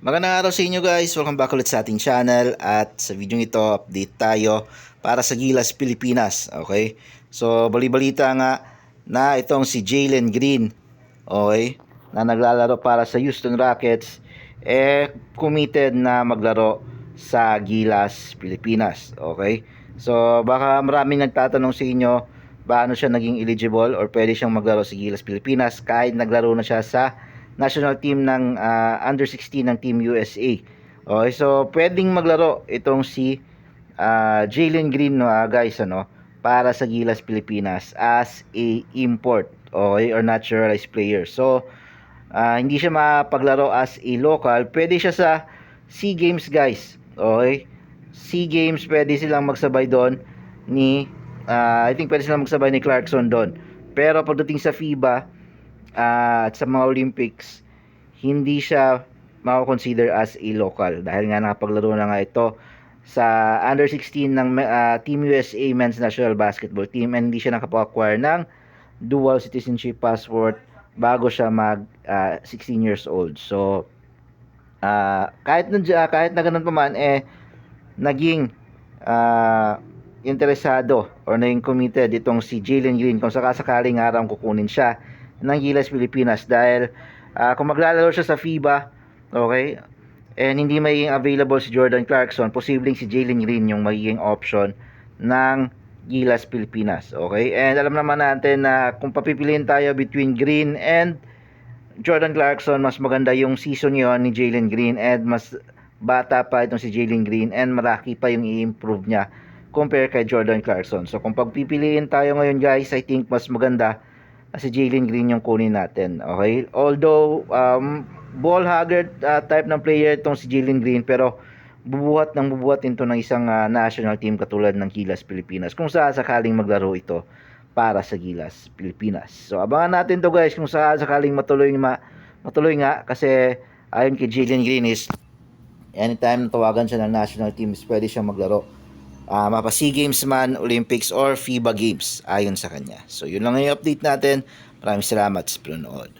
Magandang araw sa inyo guys. Welcome back ulit sa ating channel at sa video ito update tayo para sa Gilas Pilipinas. Okay? So bali-balita nga na itong si Jalen Green okay, na naglalaro para sa Houston Rockets eh committed na maglaro sa Gilas Pilipinas. Okay? So baka maraming nagtatanong sa inyo paano siya naging eligible or pwede siyang maglaro sa Gilas Pilipinas kahit naglaro na siya sa national team ng ah, under 16 ng Team USA. Okay, so pwedeng maglaro itong si ah, Jalen Green no, ah, guys ano para sa Gilas Pilipinas as a import okay or naturalized player. So ah, hindi siya mapaglaro as a local, pwede siya sa SEA Games guys. Okay? SEA Games pwede silang magsabay doon ni ah, I think pwede silang magsabay ni Clarkson doon. Pero pagdating sa FIBA ah, at sa mga Olympics, hindi siya mako-consider as a local dahil nga nakapaglaro na nga ito sa under 16 ng ah, Team USA Men's National Basketball Team and hindi siya nakapa-acquire ng dual citizenship passport bago siya mag ah, 16 years old. So ah, kahit na kahit na ganun pa man eh naging ah, interesado or naging committed itong si Jalen Green kung sakasakaling araw kukunin siya ng Gilas Pilipinas dahil ah, kung maglalaro siya sa FIBA, okay, and hindi magiging available si Jordan Clarkson, posibleng si Jalen Green yung magiging option ng Gilas Pilipinas, okay? And alam naman natin na kung papipiliin tayo between Green and Jordan Clarkson, mas maganda yung season yon ni Jalen Green and mas bata pa itong si Jalen Green and maraki pa yung i-improve niya compare kay Jordan Clarkson. So kung pagpipiliin tayo ngayon guys, I think mas maganda si Jalen Green yung kunin natin. Okay? Although um, ball hogger uh, type ng player itong si Jalen Green pero bubuhat ng bubuhat ito ng isang uh, national team katulad ng Gilas Pilipinas kung saan sakaling maglaro ito para sa Gilas Pilipinas. So abangan natin to guys kung saan sakaling matuloy ma matuloy nga kasi ayon kay Jalen Green is anytime tawagan siya ng national team is pwede siyang maglaro uh, mapa SEA Games man, Olympics or FIBA Games ayon sa kanya. So yun lang yung update natin. Maraming salamat sa panonood.